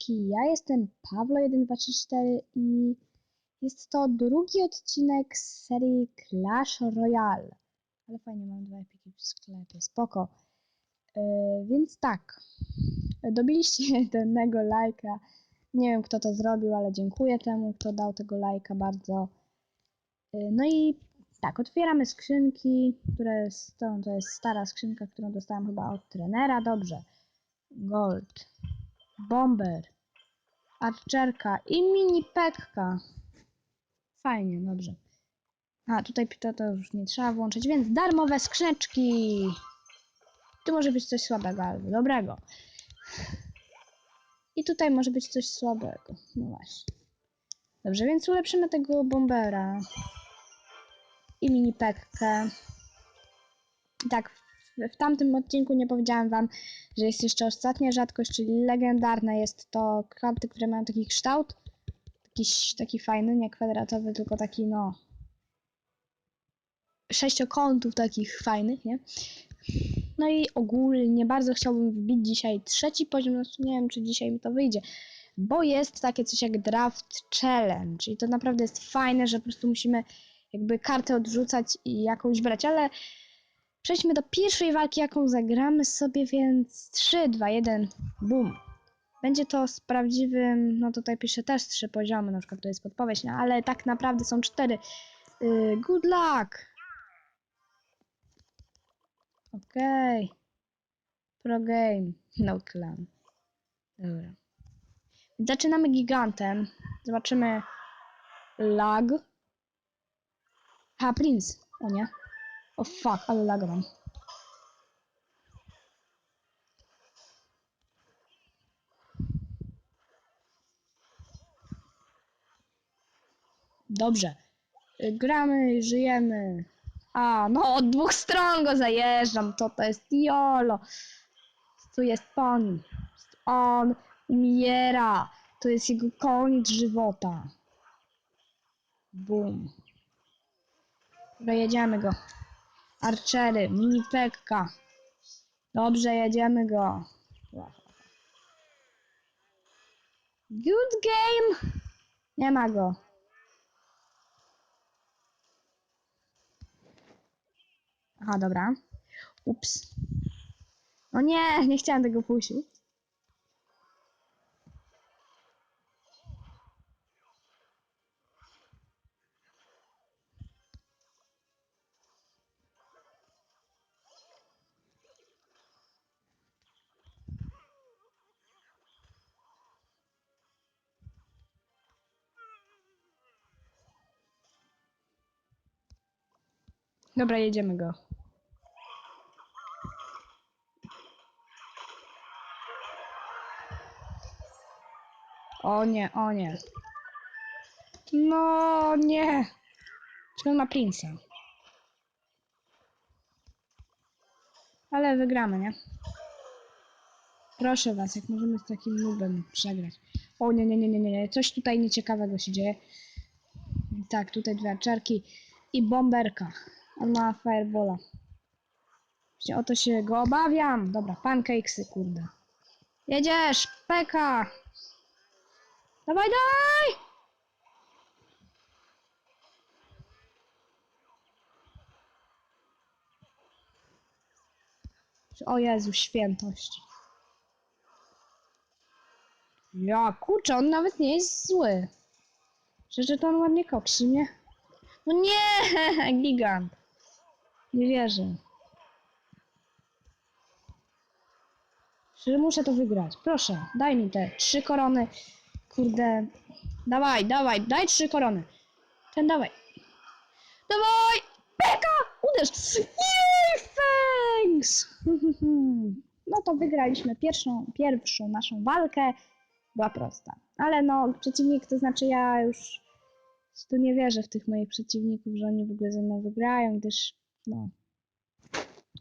Cześć, ja jestem Pawlo1234 i jest to drugi odcinek z serii Clash Royale. Ale fajnie, mam dwa epiki w sklepie, spoko. Yy, więc tak, dobiliście jednego lajka. Nie wiem kto to zrobił, ale dziękuję temu, kto dał tego lajka bardzo. Yy, no i tak, otwieramy skrzynki, które są, to jest stara skrzynka, którą dostałam chyba od trenera, dobrze. Gold. Bomber, Archerka i mini Pekka. Fajnie, dobrze. A, tutaj to, to już nie trzeba włączyć, więc darmowe skrzyneczki. Tu może być coś słabego albo dobrego. I tutaj może być coś słabego. No właśnie. Dobrze, więc ulepszymy tego bombera. I mini Pekkę. Tak, w, tamtym odcinku nie powiedziałam wam, że jest jeszcze ostatnia rzadkość, czyli legendarna jest to karty, które mają taki kształt. Jakiś taki fajny, nie kwadratowy, tylko taki no. Sześciokątów takich fajnych, nie? No i ogólnie bardzo chciałbym wbić dzisiaj trzeci poziom, no nie wiem czy dzisiaj mi to wyjdzie, bo jest takie coś jak draft challenge i to naprawdę jest fajne, że po prostu musimy jakby kartę odrzucać i jakąś brać, ale Przejdźmy do pierwszej walki, jaką zagramy sobie, więc 3, 2, 1, bum. Będzie to z prawdziwym, no tutaj piszę też trzy poziomy, na przykład to jest podpowiedź, no ale tak naprawdę są cztery. Yy, good luck! Okej. Okay. Pro game, no clan. Dobra. Zaczynamy gigantem. Zobaczymy lag. Ha, Prince. O nie. O fuck, ale laga mam. Dobrze. Gramy, żyjemy. A, no od dwóch stron go zajeżdżam. To to jest Jolo. Tu jest pan. On umiera. To jest jego koniec żywota. Bum. Dobra, jedziemy go. Archery, mini pekka. Dobrze, jedziemy go. Good game! Nie ma go. Aha, dobra. Ups. No nie, nie chciałem tego puścić. Dobra, jedziemy go. O nie, o nie. No nie. Czy on ma Prince'a? Ale wygramy, nie? Proszę was, jak możemy z takim nubem przegrać. O nie, nie, nie, nie, nie. Coś tutaj nieciekawego się dzieje. Tak, tutaj dwie czarki i bomberka. On ma firebola. Właśnie o to się go obawiam. Dobra, pancakesy, kurde. Jedziesz, peka! Dawaj, dawaj! O Jezu, świętość. Ja, kurczę, on nawet nie jest zły. Że to on ładnie koksi mnie. No nie, gigant. Nie wierzę. Że muszę to wygrać. Proszę, daj mi te trzy korony. Kurde. Dawaj, dawaj, daj trzy korony. Ten dawaj. Dawaj! Peka! Uderz! Jej, thanks! No to wygraliśmy pierwszą, pierwszą naszą walkę. Była prosta. Ale no, przeciwnik, to znaczy ja już tu nie wierzę w tych moich przeciwników, że oni w ogóle ze mną wygrają, gdyż no.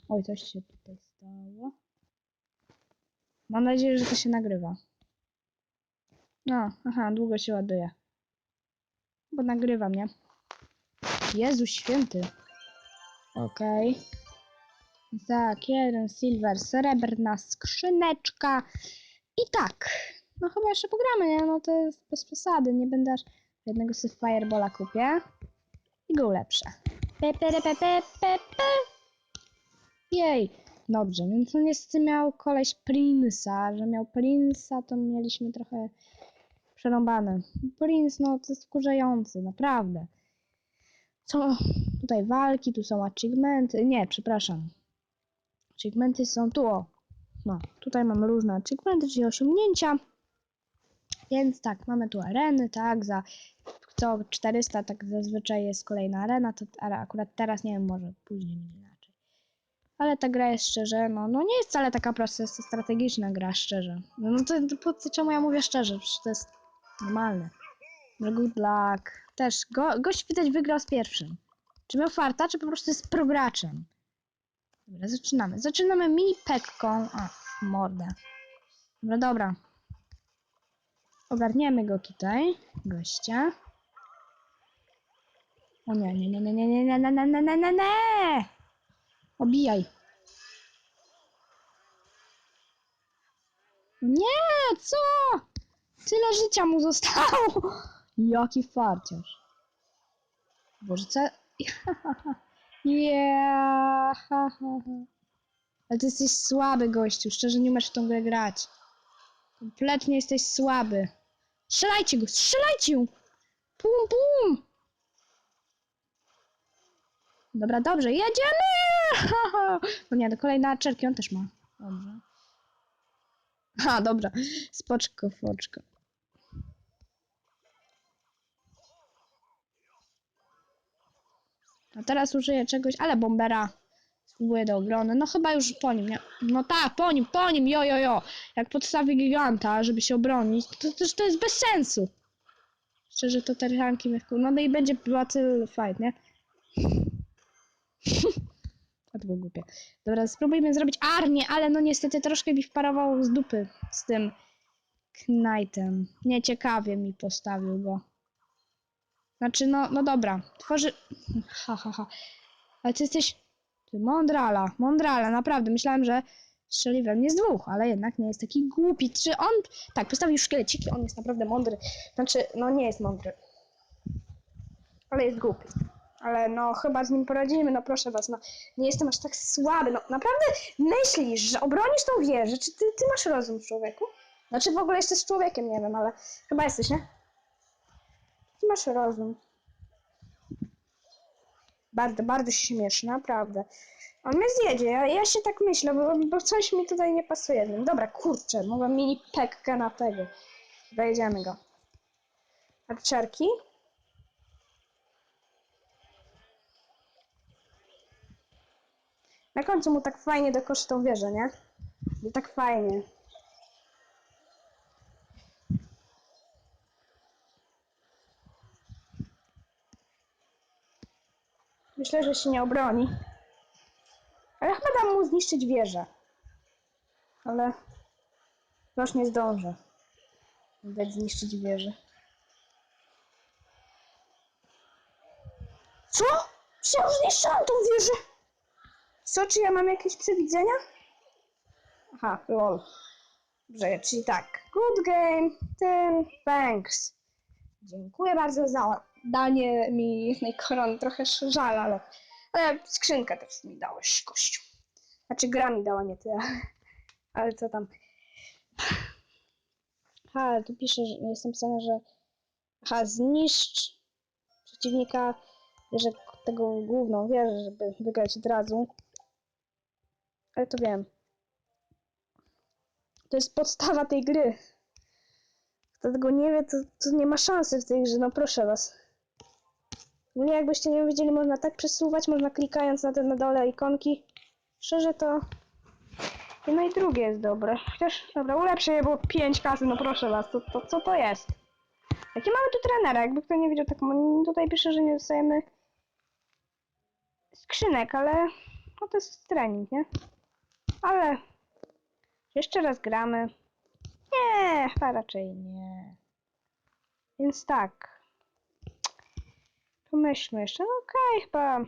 Oj, coś się tutaj stało. Mam nadzieję, że to się nagrywa. No, aha, długo się ładuje. Bo nagrywam, nie? Jezu święty. Okej. Okay. Tak, jeden silver, srebrna skrzyneczka. I tak. No chyba jeszcze pogramy, nie? No to jest bez przesady, nie będę aż jednego sobie Firebola kupię i go ulepszę. Pe, pe, pe, pe, pe, pe, pe. Jej, dobrze, więc on niestety miał koleś Prince'a, że miał Prince'a, to mieliśmy trochę przerąbane. Prince, no to jest wkurzający, naprawdę. Są tutaj walki, tu są achievementy, nie, przepraszam. Achievementy są tu, o. No, tutaj mamy różne achievementy, czyli osiągnięcia. Więc tak, mamy tu areny, tak, za co 400 tak zazwyczaj jest kolejna arena, to ale akurat teraz nie wiem, może później inaczej. Ale ta gra jest szczerze, no, no nie jest wcale taka prosta, jest to strategiczna gra, szczerze. No, no to, to co czemu ja mówię szczerze, przecież to jest normalne. No good luck. Też, go, gość widać wygrał z pierwszym. Czy miał farta, czy po prostu jest prograczem? Dobra, zaczynamy. Zaczynamy mini pekką. A, w mordę. Dobra, dobra. Ogarniemy go tutaj, gościa. O nie, nie, nie, nie, nie, nie, nie, nie, nie, nie, nie, nie! Obijaj. Nie, co? Tyle życia mu zostało. Jaki farciarz. Boże, co? Yeah. Ale ty jesteś słaby, gościu. Szczerze nie umiesz w tą grę grać. Kompletnie jesteś słaby. Strzelajcie go, strzelajcie! Pum, pum! Dobra, dobrze, jedziemy! No nie, do kolejnej czerki on też ma. Dobrze. Ha, dobra. Spoczko, foczko. A teraz użyję czegoś, ale bombera spróbuję do obrony. No chyba już po nim, nie? No tak, po nim, po nim, jo, jo, jo. Jak podstawi giganta, żeby się obronić, to też to jest bez sensu. Szczerze, to te ranki mnie wkur- No i będzie battle fight, nie? A to było głupie. Dobra, spróbujmy zrobić armię, ale no niestety troszkę mi wparował z dupy z tym Knightem. Nieciekawie mi postawił go. Znaczy, no, no dobra. Tworzy... Ha, ha, ha. Ale ty jesteś... Ty mądrala, mądrala, naprawdę. Myślałem, że strzeli we mnie z dwóch, ale jednak nie jest taki głupi. Czy on... Tak, postawił szkieleciki, on jest naprawdę mądry. Znaczy, no nie jest mądry. Ale jest głupi. Ale no, chyba z nim poradzimy, no proszę was, no. Nie jestem aż tak słaby, no. Naprawdę myślisz, że obronisz tą wieżę? Czy ty, ty masz rozum, człowieku? Znaczy w ogóle jesteś człowiekiem, nie wiem, ale chyba jesteś, nie? Ty masz rozum. Bardzo, bardzo śmieszne, naprawdę. On mnie zjedzie, ja, ja się tak myślę, bo, bo coś mi tutaj nie pasuje. Dobra, kurczę, mogę mini pekkę na tego. Wejdziemy go. Akczerki. Na końcu mu tak fajnie dokoszy tą wieżę, nie? No tak fajnie. Myślę, że się nie obroni. Ale chyba dam mu zniszczyć wieżę. Ale już nie zdążę. Dać zniszczyć wieżę. Co? Już zniszczyłam tą wieżę? Co, czy ja mam jakieś przewidzenia? Aha, lol. Dobrze, czyli tak. Good game, ten, thanks. Dziękuję bardzo za danie mi jednej korony. Trochę żal, ale, ale skrzynkę też mi dałeś, kościół. Znaczy gra mi dała, nie ty. Ale co tam. Ha, tu pisze, że jest napisane, że ha, zniszcz przeciwnika, że tego główną wieżę, żeby wygrać od razu. Ale to wiem. To jest podstawa tej gry. Kto tego nie wie, to, to nie ma szansy w tej grze, no proszę was. Nie jakbyście nie wiedzieli, można tak przesuwać, można klikając na te na dole ikonki. Szczerze to... Jedno i drugie jest dobre. Chociaż, dobra, ulepszę je, bo 5 kasy, no proszę was, to, to co to jest? Jaki mamy tu trenera? Jakby kto nie widział, tak tutaj pisze, że nie dostajemy skrzynek, ale no to jest trening, nie? Ale jeszcze raz gramy. Nie, chyba raczej nie. Więc tak. Pomyślmy jeszcze. No okej, chyba.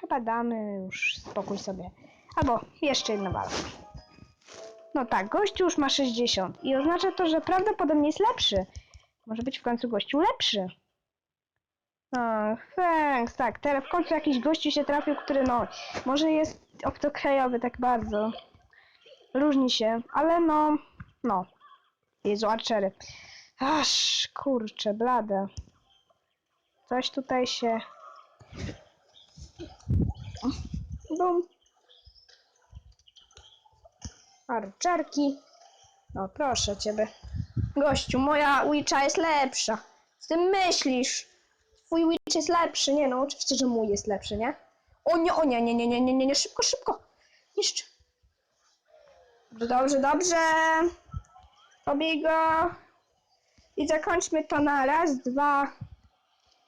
Chyba damy już spokój sobie. Albo jeszcze jedna walka. No tak, gościu już ma 60 i oznacza to, że prawdopodobnie jest lepszy. Może być w końcu gościu lepszy. No, thanks, tak, teraz w końcu jakiś gościu się trafił, który no, może jest obcokrajowy tak bardzo. Różni się, ale no, no. Jezu, Archery. Aż, kurczę, blade. Coś tutaj się... Bum. Arczerki. No proszę ciebie. Gościu, moja Witcha jest lepsza. Z tym myślisz? Twój Witch jest lepszy. Nie no, oczywiście, że mój jest lepszy, nie? O nie, o nie, nie, nie, nie, nie, nie, nie, szybko, szybko. Niszcz. Dobrze, dobrze, dobrze. Pobij go. I zakończmy to na raz, dwa.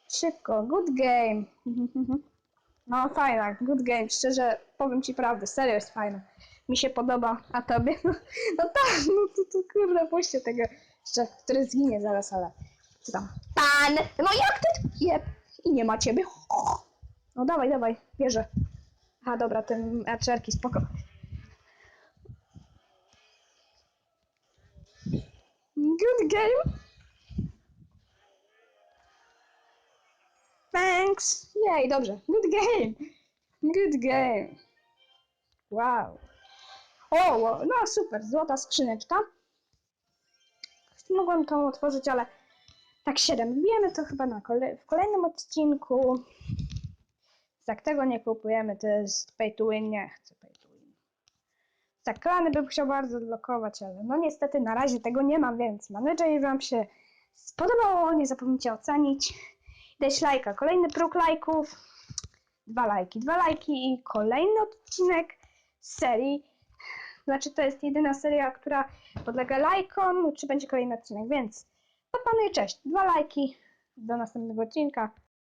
Szybko, good game. No fajna, good game, szczerze powiem ci prawdę, serio jest fajna. Mi się podoba, a tobie? No, no tak, no to, to kurde, puśćcie tego, jeszcze, który zginie zaraz, ale tam? Pan! No jak ty? Jeb. I nie ma ciebie. No dawaj, dawaj, bierze. Aha, dobra, ten archerki, spoko. Good game. Thanks. Jej, dobrze. Good game. Good game. Wow. O, no super, złota skrzyneczka. Mogłem tą otworzyć, ale tak 7. Wbijemy to chyba na kole- w kolejnym odcinku. Tak, tego nie kupujemy, to jest pay to win, nie chcę pay to win. Tak, klany bym chciał bardzo odblokować, ale no niestety na razie tego nie mam, więc mam nadzieję, że Wam się spodobało. Nie zapomnijcie ocenić. Dać lajka. Kolejny próg lajków. Dwa lajki. Dwa lajki i kolejny odcinek z serii. Znaczy to jest jedyna seria, która podlega lajkom, czy będzie kolejny odcinek, więc to i cześć. Dwa lajki. Do następnego odcinka.